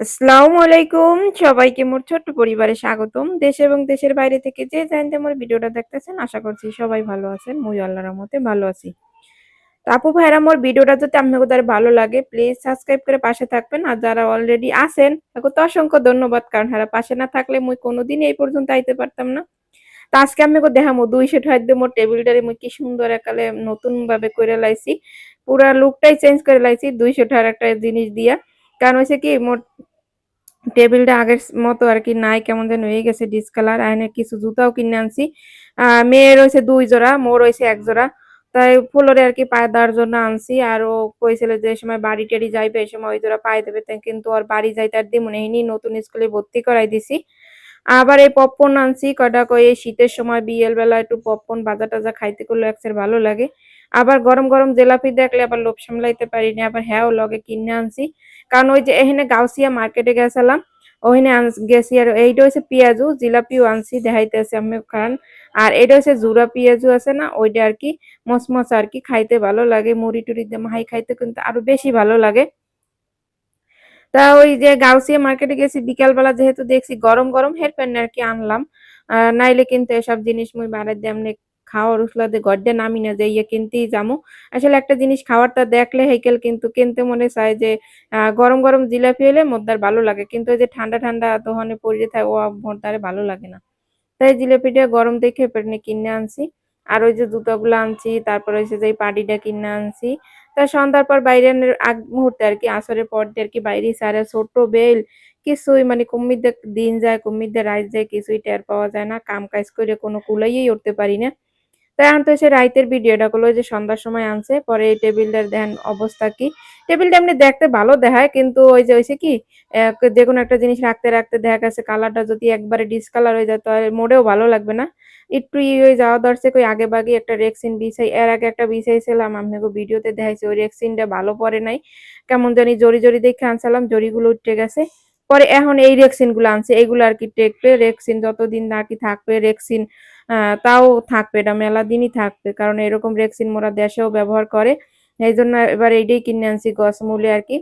আসসালামু আলাইকুম। সবাইকে মোর ছোট্ট পরিবারে স্বাগতম। দেশ এবং দেশের বাইরে থেকে যে জানতে আমার ভিডিওটা দেখতেছেন, আশা করছি সবাই ভালো আছেন। মুই আল্লাহর রহমতে ভালো আছি। তো আপু ভাইরা, মোর ভিডিওটা যদি আপনাদের তার ভালো লাগে প্লিজ সাবস্ক্রাইব করে পাশে থাকবেন। আর যারা অলরেডি আছেন তাকে তো অসংখ্য ধন্যবাদ। কারণ হারা পাশে না থাকলে মুই কোনোদিন এই পর্যন্ত আইতে পারতাম না। তো আজকে আমি দেখামো দুইশো ঠাইত দিয়ে মোর টেবিলটারে মুই কি সুন্দর একালে নতুন ভাবে করে লাইছি। পুরা লুকটাই চেঞ্জ করে লাইছি, দুইশো টাকার একটা জিনিস দিয়া। কারণ হচ্ছে কি, মোর টেবিলটা আগের মতো আর কি নাই, কেমন যেন হয়ে গেছে ডিসকালার আয়নে কিছু জুতাও কিনে আনছি। মেয়ের রয়েছে দুই জোড়া মোর রয়েছে এক জোড়া। তাই ফুলরে আর কি পায়ে দেওয়ার জন্য আনছি। আর ও কইছিল যে সময় বাড়ি টেড়ি যাইবে এই সময় ওই জোড়া পায়ে দেবে। কিন্তু ওর বাড়ি যাইতে আর দিই মনে হয়নি নতুন স্কুলে ভর্তি করাই দিছি। আবার এই পপকর্ন আনছি। কটা এই শীতের সময় বিয়েল বেলা একটু পপকর্ন বাজা টাজা খাইতে করলে একসের ভালো লাগে। আবার গরম গরম জেলাপি দেখলে আবার লোভ সামলাইতে পারিনি, আবার হ্যাঁ লগে কিনে আনছি। কারণ ওই যে এখানে গাউসিয়া মার্কেটে গেছিলাম, ওখানে গেছি আর এইটা হচ্ছে পেঁয়াজু, জিলাপিও আনছি, দেখাইতেছে আমি খান। আর এটা হচ্ছে জুরা পেঁয়াজু আছে না, ওইটা আর কি মসমস আর কি খাইতে ভালো লাগে, মুড়ি টুড়ি দিয়ে মাহাই খাইতে কিন্তু আরও বেশি ভালো লাগে। তা ওই যে গাউসিয়া মার্কেটে গেছি, বিকালবেলা যেহেতু দেখছি গরম গরম হের প্যান্ট আর কি আনলাম নাইলে কিন্তু এসব জিনিস মুই বাড়ার দিয়ে খাওয়ার উসলাতে গড্ডে নামি না যাইয়া কিনতেই যামু। আসলে একটা জিনিস খাওয়ারটা দেখলে হেকেল কিন্তু কিনতে মনে চায় যে গরম গরম জিলাপি হলে মোদ্দার ভালো লাগে। কিন্তু ওই যে ঠান্ডা ঠান্ডা দোকানে পড়ে থাকে ও মোদ্দারে ভালো লাগে না। তাই জিলাপিটা গরম দেখে পেটনে কিনে আনছি। আর ওই যে জুতোগুলো আনছি, তারপর হচ্ছে যে পাটিটা কিনে আনছি। তা সন্ধ্যার পর বাইরে আগ মুহূর্তে আর কি, আসরের পর দিয়ে আর কি বাইরে সারে ছোট্ট বেল। কিছুই মানে কুমির দিন যায় কুমির রাইজ যায়, কিছুই টের পাওয়া যায় না। কাম কাজ করে কোনো কুলাইয়েই উঠতে পারি না। তাই আনতে সে রাইতের ভিডিওটা করল যে সন্ধ্যার সময় আনছে, পরে এই টেবিলটার দেন অবস্থা কি। টেবিলটা এমনি দেখতে ভালো দেখায়, কিন্তু ওই যে হয়েছে কি যে কোনো একটা জিনিস রাখতে রাখতে দেখা গেছে কালারটা যদি একবারে ডিসকালার হয়ে যায়, তাহলে মোড়েও ভালো লাগবে না। একটু ই হয়ে যাওয়া দর্শক ওই আগে বাগে একটা রেক্সিন বিছাই এর আগে একটা বিছাইছিলাম আমি ভিডিওতে দেখাইছি, ওই রেক্সিনটা ভালো পরে নাই। কেমন জানি জরি জরি দেখে আনছিলাম জরিগুলো উঠে গেছে। পরে এখন এই রেক্সিনগুলো আনছে, এগুলো আর কি টেকবে রেক্সিন যতদিন আর কি থাকবে রেক্সিন তাও থাকবে এটা মেলা দিনই থাকবে, কারণ এরকম রেক্সিন মোরা দেশেও ব্যবহার করে এই জন্য এবার এইটাই কিনে আনছি গছ মূলে আর কি।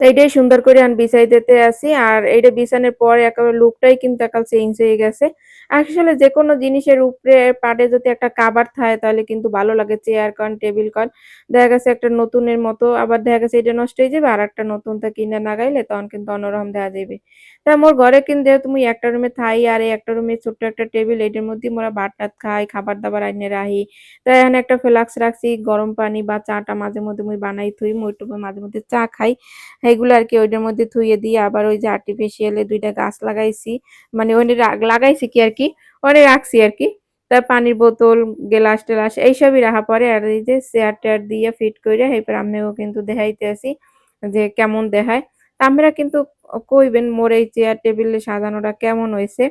তো এইটাই সুন্দর করে আমি বিছাই দিতে আসি আর এইটা বিছানোর পরে একেবারে লুকটাই কিন্তু একাল চেঞ্জ হয়ে গেছে। আসলে যে কোনো জিনিসের উপরে পাটে যদি একটা কাবার থাকে, তাহলে কিন্তু ভালো লাগে চেয়ার কন টেবিল কন। দেখা গেছে একটা নতুনের মতো, আবার দেখা গেছে এটা নষ্ট হয়ে যাবে আর একটা নতুন তা কিনে নাগাইলে তখন কিন্তু অন্যরকম দেখা যাবে। তা মোর ঘরে কিন্তু যেহেতু মুই একটা রুমে থাই, আর এই একটা রুমে ছোট্ট একটা টেবিল এটার মধ্যে মোরা ভাত টাত খাই, খাবার দাবার আইনে রাহি তাই এখানে একটা ফ্লাক্স রাখছি, গরম পানি বা চাটা মাঝে মধ্যে মুই বানাই থুই, মুই মাঝে মধ্যে চা খাই। এগুলো আর কি ওইটার মধ্যে থুইয়ে দিয়ে আবার ওই যে আর্টিফিশিয়ালে দুইটা গাছ লাগাইছি। মানে ওই লাগাইছি কি আর কি? ওনে রাখছি আর কি। তার পানির বোতল, গ্লাস টেলাস এইসবই রাখা পরে আর এই যে চেয়ার টেয়ার দিয়ে ফিট করে এরপর আমিও কিন্তু দেখাইতে আসি যে কেমন দেখায়। আমরা কিন্তু কইবেন, মোর এই চেয়ার টেবিলে সাজানোটা কেমন হয়েছে?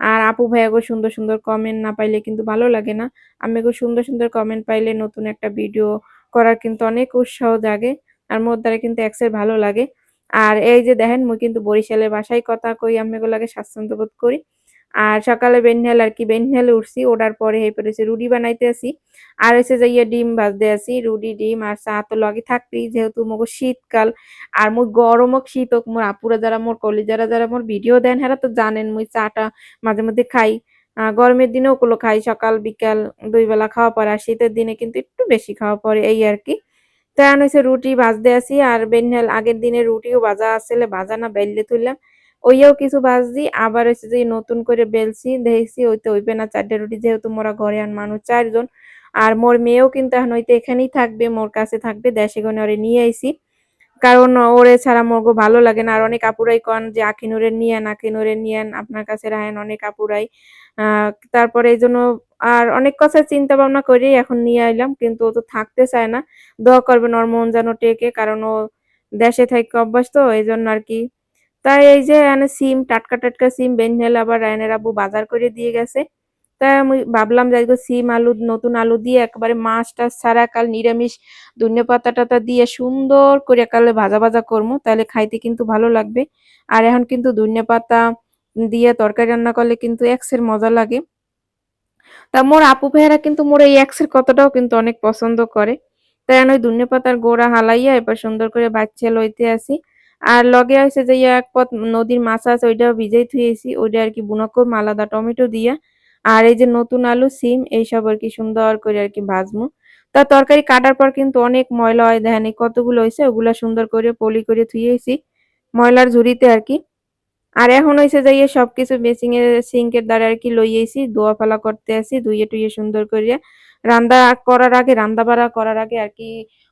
আর আপু ভাইয়াগো সুন্দর সুন্দর কমেন্ট না পাইলে কিন্তু ভালো লাগে না। আমি সুন্দর সুন্দর কমেন্ট পাইলে নতুন একটা ভিডিও করার কিন্তু অনেক উৎসাহ জাগে। আর মোর দ্বারা কিন্তু এক্সের ভালো লাগে। আর এই যে দেখেন, মুই কিন্তু বরিশালের বাসায় কথা কই, আমি লাগে স্বাচ্ছন্দ্য বোধ করি। আর সকালে বেনহেল আর কি, বেনহেলে উঠছি, ওঠার পরে এই পরে রুটি বানাইতে আসি। আর হচ্ছে যাইয়া ডিম ভাজতে আসি, রুটি, ডিম আর চা তো লগে থাকবি যেহেতু মগো শীতকাল। আর মোর গরম হোক শীত হোক মোর আপুরা যারা, মোর কলি যারা যারা মোর ভিডিও দেন, হেরা তো জানেন মুই চাটা মাঝে মধ্যে খাই। গরমের দিনেও ওগুলো খাই, সকাল, বিকাল দুই বেলা খাওয়া পরে, আর শীতের দিনে কিন্তু একটু বেশি খাওয়া পরে, এই আর কি। তাই হচ্ছে রুটি বাজতে আসি। আর বেনহাল আগের দিনে রুটিও বাজা আসলে বাজা না বেললে তুললাম। ওইয়াও কিছু ভাজছি, আবার হচ্ছে যে নতুন করে বেলছি, দেখছি ওইতে হইবে না চারটে রুটি, যেহেতু মোরা ঘরে আন মানুষ চারজন। আর মোর মেয়েও কিন্তু এখন হইতে এখানেই থাকবে, মোর কাছে থাকবে, দেশে গনে ওরে নিয়ে আইছি। কারণ ওরে ছাড়া মোর ভালো লাগে না। আর অনেক আপুরাই কন যে আখিনুরে নিয়েন আখিনুরে নিয়েন আপনার কাছে রাহেন অনেক আপুরাই। তারপরে এই জন্য আর অনেক কথা চিন্তা ভাবনা করে এখন নিয়ে আইলাম, কিন্তু ও তো থাকতে চায় না। দোয়া করবেন ওর যেন টেকে, কারণ ও দেশে থেকে অভ্যাস তো এই জন্য আর কি। তাই এই যে এনে সিম, টাটকা টাটকা সিম, বেনহেল আবার রায়নের আবু বাজার করে দিয়ে গেছে। তাই আমি ভাবলাম যে সিম আলু, নতুন আলু দিয়ে একবারে মাছ টাছ ছাড়া, কাল নিরামিষ ধনে পাতা টাতা দিয়ে সুন্দর করে কালে ভাজা ভাজা করব তাহলে খাইতে কিন্তু ভালো লাগবে। আর এখন কিন্তু ধনে পাতা দিয়ে তরকারি রান্না করলে কিন্তু এক্সের মজা লাগে। তা মোর আপু ভাইয়েরা কিন্তু মোর এই এক্সের কতটাও কিন্তু অনেক পছন্দ করে। তাই আমি ধনে পাতার গোড়া হালাইয়া এবার সুন্দর করে বাচ্চা লইতে আসি। আর লগে হইছে যে এক পথ নদীর মাছ আছে ওইটাও ভিজাই থুয়েছি ওইটা আর কি বুনা করব আলাদা টমেটো দিয়া। আর এই যে নতুন আলু, সিম, এইসব আর কি সুন্দর করে আর কি ভাজমু। তা তরকারি কাটার পর কিন্তু অনেক ময়লা হয়, দেখেন কতগুলো হয়েছে ওগুলা সুন্দর করে পলি করে থুয়েছি ময়লার ঝুড়িতে আর কি। আর এখন হইছে যাইয়ে সবকিছু মেসিং এর সিঙ্কের দ্বারা আর কি লইয়েছি দোয়া ফালা করতে আসি ধুইয়ে টুইয়ে সুন্দর করিয়া। রান্দা করার আগে রান্দা বাড়া করার আগে আর কি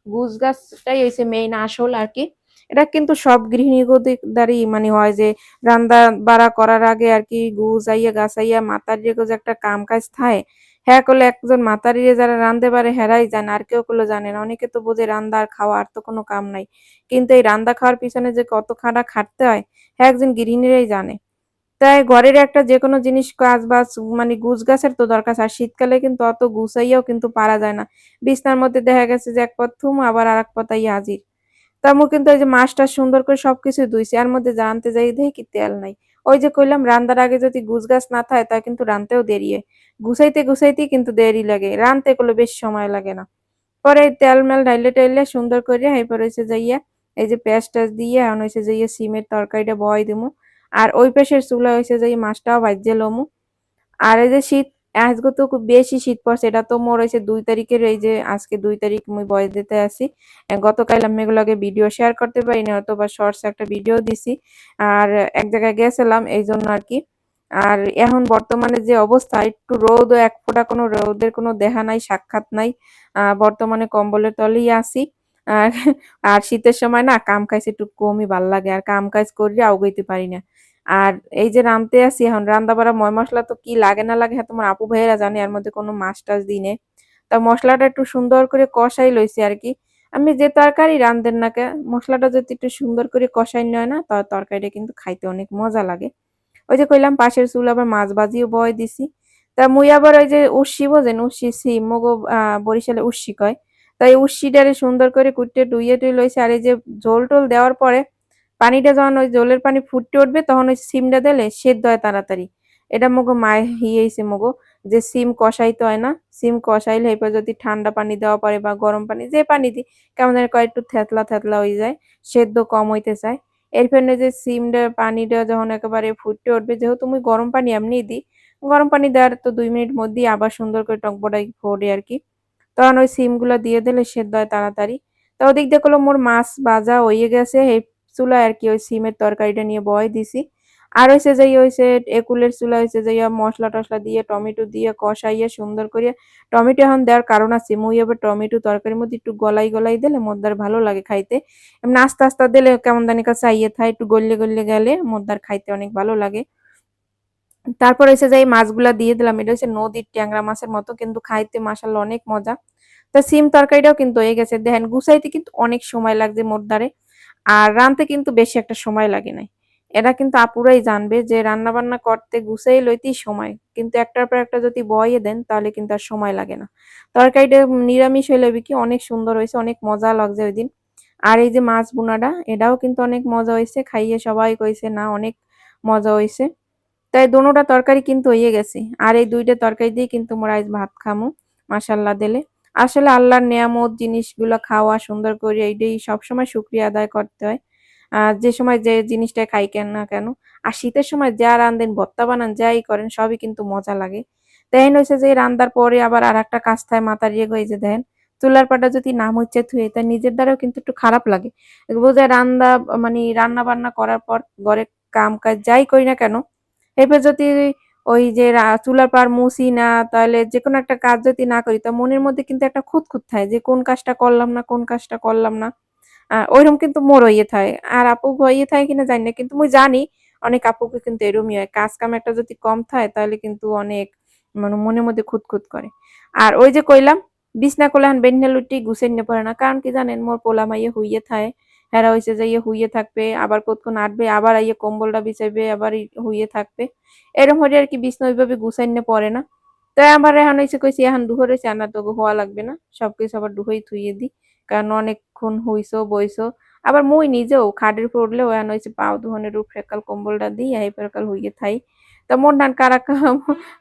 গুজ গাছটাই হয়েছে মেইন আসল আর কি এটা কিন্তু সব গৃহিণীদেরই মানে হয় যে রান্না বাড়া করার আগে আর কি গুজ আইয়া, গাছ আইয়া মাতার যে একটা কাম কাজ থাকে হ্যাঁ করলে একজন মাতারিরে যারা রান্ধতে পারে হেরাই জানে আর কেউ করলে জানে না। অনেকে তো বোঝে রান্দা আর খাওয়া আর তো কোনো কাম নাই। কিন্তু এই রান্দা খাওয়ার পিছনে যে কত খাটা খাটতে হয় হ্যাঁ একজন গৃহিণীরাই জানে। তাই ঘরের একটা যে কোনো জিনিস কাজ বাজ মানে গুছ গাছের তো দরকার। আর শীতকালে কিন্তু অত গুছাইয়াও কিন্তু পারা যায় না। বিছনার মধ্যে দেখা গেছে যে এক পথ থুম, আবার আর এক পথাই হাজির তামু কিন্তু এই যে মাছটা সুন্দর করে সবকিছু ধুইছি, আর মধ্যে জানতে যাই দেখি তেল নাই। ওই যে কইলাম, রান্দার আগে যদি গুছ গাছ না থাকে, তা কিন্তু রানতেও দেরি হয়। গুছাইতে গুছাইতেই কিন্তু দেরি লাগে। রানতে কোনো বেশ সময় লাগে না। পরে তেল মেল ঢাইলে টাইলে সুন্দর করে এরপর হয়েছে যাইয়া এই যে পেঁয়াজ টাজ দিয়ে এখন হয়েছে যাইয়া সিমের তরকারিটা বয় দিমু। আর ওই পেশের চুলা হয়েছে যাই মাছটাও বাজ্যে লমু। আর এই যে শীত আজকে তো খুব বেশি শীত পড়ছে, এটা তো মোর হয়েছে দুই তারিখের এই যে আজকে দুই তারিখ মুই বয় দিতে আসি গতকাল আমি এগুলোকে ভিডিও শেয়ার করতে পারি না অথবা শর্টস একটা ভিডিও দিছি, আর এক জায়গায় গেছিলাম এই জন্য আর কি। আর এখন বর্তমানে যে অবস্থা, একটু রোদ এক ফোঁটা কোনো রোদের কোনো দেখা নাই, সাক্ষাৎ নাই। বর্তমানে কম্বলের তলেই আসি আর শীতের সময় না কাম কাজ একটু কমই ভালো লাগে, আর কাম কাজ করিয়া আউগাইতে পারি না। আর এই যে রামতে আছি এখন, রান্না বাড়া ময় মশলা তো কি লাগে না লাগে হ্যাঁ তোমার আপু ভাইয়েরা জানে, এর মধ্যে কোনো মাছ টাছ দিনে তা মশলাটা একটু সুন্দর করে কষাই লইছি আর কি। আমি যে তরকারি রান্ধেন না কে, মশলাটা যদি একটু সুন্দর করে কষাই নয় না তার তরকারিটা কিন্তু খাইতে অনেক মজা লাগে। ওই যে কইলাম, পাশের চুল আবার মাছ বাজিও বয় দিছি। তা মুই আবার ওই যে উস্সি বোঝেন, উস্সি সি মগো বরিশালে উস্সি কয়। তাই উস্সিটারে সুন্দর করে কুটে ডুইয়ে টুই লইছে। আর এই যে ঝোল টোল দেওয়ার পরে পানিটা যখন ওই জলের পানি ফুটতে উঠবে, তখন ওই সিমটা দিলে সেদ্ধ হয় তাড়াতাড়ি। এটা মগো মায় হিয়েছে মগো, যে সিম কষাইতে হয় না। সিম কষাইলে এরপর যদি ঠান্ডা পানি দেওয়া পারে বা গরম পানি, যে পানি দিই, কেমন যেন একটু থেতলা থেতলা হয়ে যায়, সেদ্ধ কম হইতে চায়। এরপর যে সিমটা, পানিটা যখন একেবারে ফুটতে উঠবে, যেহেতু তুমি গরম পানি এমনি দিই, গরম পানি দেওয়ার তো দুই মিনিট মধ্যেই আবার সুন্দর করে টকবটাই ফোড়ে আর কি। তখন ওই সিমগুলো দিয়ে দিলে সেদ্ধ হয় তাড়াতাড়ি। তো ওদিক দেখল মোর মাছ ভাজা হয়ে গেছে চুলায় আর কি, ওই সিমের তরকারিটা নিয়ে বয় দিছি। আর হয়েছে যে হয়েছে একুলের চুলা হয়েছে যে মশলা টসলা দিয়ে, টমেটো দিয়ে কষাইয়া সুন্দর করে টমেটো এখন দেওয়ার কারণ আছে। মুই এবার টমেটো তরকারির মধ্যে একটু গলাই গলাই দিলে মোদ্দার ভালো লাগে খাইতে। এমনি আস্তে আস্তে দিলে কেমন জানি কাছে আইয়ে থাই একটু গললে গললে গেলে মোদ্দার খাইতে অনেক ভালো লাগে। তারপর এসে যাই মাছগুলা দিয়ে দিলাম। এটা হচ্ছে নদীর ট্যাংরা মাছের মতো, কিন্তু খাইতে মাসাল অনেক মজা। তা সিম তরকারিটাও কিন্তু হয়ে গেছে। দেখেন, গুছাইতে কিন্তু অনেক সময় লাগছে মোদ্দারে। আর রানতে কিন্তু বেশি একটা সময় লাগে নাই। এরা কিন্তু আপুরাই জানবে যে রান্না বান্না করতে গুছাই লইতেই সময়। কিন্তু একটার পর একটা যদি বয়ে দেন, তাহলে কিন্তু আর সময় লাগে না। তরকারিটা নিরামিষ হইলে কি অনেক সুন্দর হয়েছে অনেক মজা লাগছে ওই দিন। আর এই যে মাছ বোনাটা, এটাও কিন্তু অনেক মজা হয়েছে খাইয়ে সবাই কইছে, না, অনেক মজা হয়েছে তাই দোনোটা তরকারি কিন্তু হয়ে গেছে। আর এই দুইটা তরকারি দিয়ে কিন্তু মোরা আজ ভাত খামো মাসাল্লাহ দিলে। আসলে আল্লাহর নিয়ামত জিনিসগুলো খাওয়া সুন্দর করে এইটাই সবসময় শুক্রিয়া আদায় করতে হয়। আর যে সময় যে জিনিসটা খাই কেন না কেন, আর শীতের সময় যা রান্ধেন ভর্তা বানান, যাই করেন, সবই কিন্তু মজা লাগে। দেখেন হয়েছে যে রান্দার পরে আবার আর একটা থাকে মাথার ইয়ে হয়ে যে দেন চুলার পাটা যদি নাম হচ্ছে থুয়ে তাই নিজের দ্বারাও কিন্তু একটু খারাপ লাগে। বোঝায় রান্না মানে রান্না বান্না করার পর, ঘরে কাম কাজ যাই করি না কেন এবার যদি ওই যে চুলার পার মুছি না, তাহলে যে কোনো একটা কাজ যদি না করি, তা মনের মধ্যে কিন্তু একটা খুঁত খুঁত থাকে যে কোন কাজটা করলাম না, কোন কাজটা করলাম না। ওইরকম কিন্তু মোর ইয়ে থাকে। আর আপু ইয়ে থাকে কিনা জানি না, কিন্তু মুই জানি অনেক আপুকে কিন্তু এরমই হয়। কাজ কাম একটা যদি কম থাকে, তাহলে কিন্তু অনেক মানে মনের মধ্যে খুঁত খুঁত করে। আর ওই যে কইলাম, বিছনা কোলাহান বেন্না লুটি গুছেন নে পড়ে না। কারণ কি জানেন, মোর পোলা মাইয়ে হইয়ে থাকে। হেরা হয়েছে যে ইয়ে হুইয়ে থাকবে, আবার কতক্ষণ আটবে, আবার ইয়ে কম্বলটা বিছাইবে, আবার হুইয়ে থাকবে। এরম হলে আর কি বিষ্ণু ওইভাবে গুছাইনে পড়ে না। তাই আমার এখন হয়েছে কইছি, এখন দুহর আনা তো হওয়া লাগবে না। সবকিছু আবার দুহই থুইয়ে দিই কারণ অনেকক্ষণ হইছো, বইছো। আবার মুই নিজেও খাটের উঠলেও এখন হয়েছে পাও দুহনের উপরে ফেকাল কম্বলটা দিই এরপর কাল হইয়ে থাই। তা মন নান কারা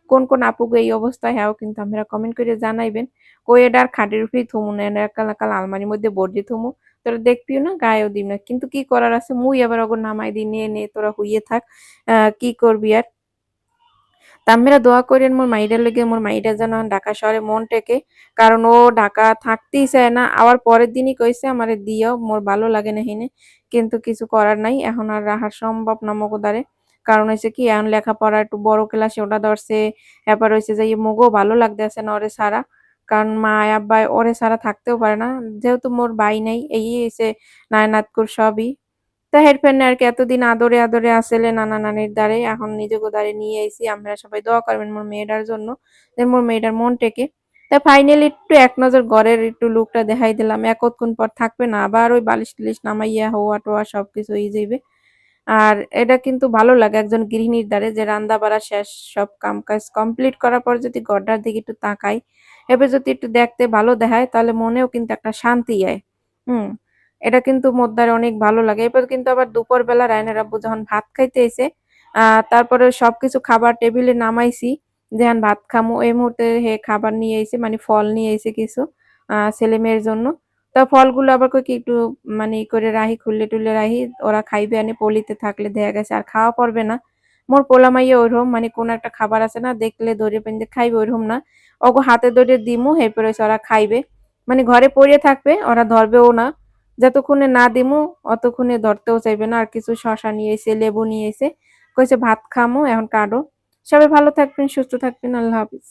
কোন কোন আপুকে এই অবস্থায় হ্যাঁ কিন্তু আমরা কমেন্ট করে জানাইবেন। কই এটা আর খাটের উপরেই থমু না একাল একাল আলমারির মধ্যে বর্জি থমু। তোরা দেখবিও না? গায়েও দিম না। কিন্তু কি করার আছে? মুই আবার ওগো নামাই দিই, নে নে, তোরা হইয়ে থাক। কি করবি আর? তা আপনারা দোয়া করেন মোর মাইডার লেগে, মোর মাইডা যেন ঢাকা শহরে মন টেকে। কারণ ও ঢাকা থাকতেই চায় না। আবার পরের দিনই কইছে, আমার দিও মোর ভালো লাগে না হিনে। কিন্তু কিছু করার নাই। এখন আর রাখা সম্ভব না মগো দ্বারে। কারণ হয়েছে কি, এখন লেখাপড়া একটু বড় ক্লাসে ওটা ধরছে। এবার হয়েছে যে মগও ভালো লাগতেছে না ওরে সারা। কারণ মা আব্বা ওরে সারা থাকতেও পারে না। যেহেতু মোর ভাই নাই, এই হয়েছে নায়নাতকুর সবই। তা হেরফেনে আর কি এতদিন আদরে আদরে আসলে নানা নানির দ্বারে, এখন নিজেকে দ্বারে নিয়ে আইছি। আমরা সবাই দোয়া করবেন মোর মেয়েটার জন্য, যে মোর মেয়েটার মন টেকে। তা ফাইনালি একটু এক নজর ঘরের একটু লুকটা দেখাই দিলাম। একতক্ষণ পর থাকবে না, আবার ওই বালিশ টিলিশ নামাইয়া হওয়া টোয়া সবকিছু হয়ে যাইবে। আর এটা কিন্তু ভালো লাগে একজন গৃহিণীর দ্বারে, যে রান্না বাড়া শেষ, সব কাম কাজ কমপ্লিট করার পর যদি গড্ডার দিকে একটু তাকাই এবার যদি একটু দেখতে ভালো দেখায়, তাহলে মনেও কিন্তু একটা শান্তি আয়। হুম, এটা কিন্তু মোর দ্বারা অনেক ভালো লাগে। এরপর কিন্তু আবার দুপুর বেলা রায়নার আব্বু যখন ভাত খাইতে এসে তারপরে সবকিছু খাবার টেবিলে নামাইছি যেহান ভাত খামো, এই মুহূর্তে হে খাবার নিয়ে এসে মানে ফল নিয়ে এসে কিছু আহ ছেলে মেয়ের জন্য। তা ফলগুলো আবার কি একটু মানে করে রাহি খুললে টুললে রাহি, ওরা খাইবে আনি, পলিতে থাকলে দেখা গেছে, আর খাওয়া পড়বে না। মোর পোলা মাইয়া ওইরকম মানে কোন একটা খাবার আছে না, দেখলে দৌড়ে পেন্দে খাইবে, ওইরকম না। ওগো হাতে ধরে দিমু, এরপরে ওরা খাইবে। মানে ঘরে পড়িয়ে থাকবে, ওরা ধরবেও না। যতক্ষণে না দিমু, অতক্ষণে ধরতেও চাইবে না। আর কিছু শশা নিয়ে এসে, লেবু নিয়ে এসে, কইছে ভাত খামো, এখন কাটো। সবাই ভালো থাকবেন, সুস্থ থাকবেন, আল্লাহ হাফিজ।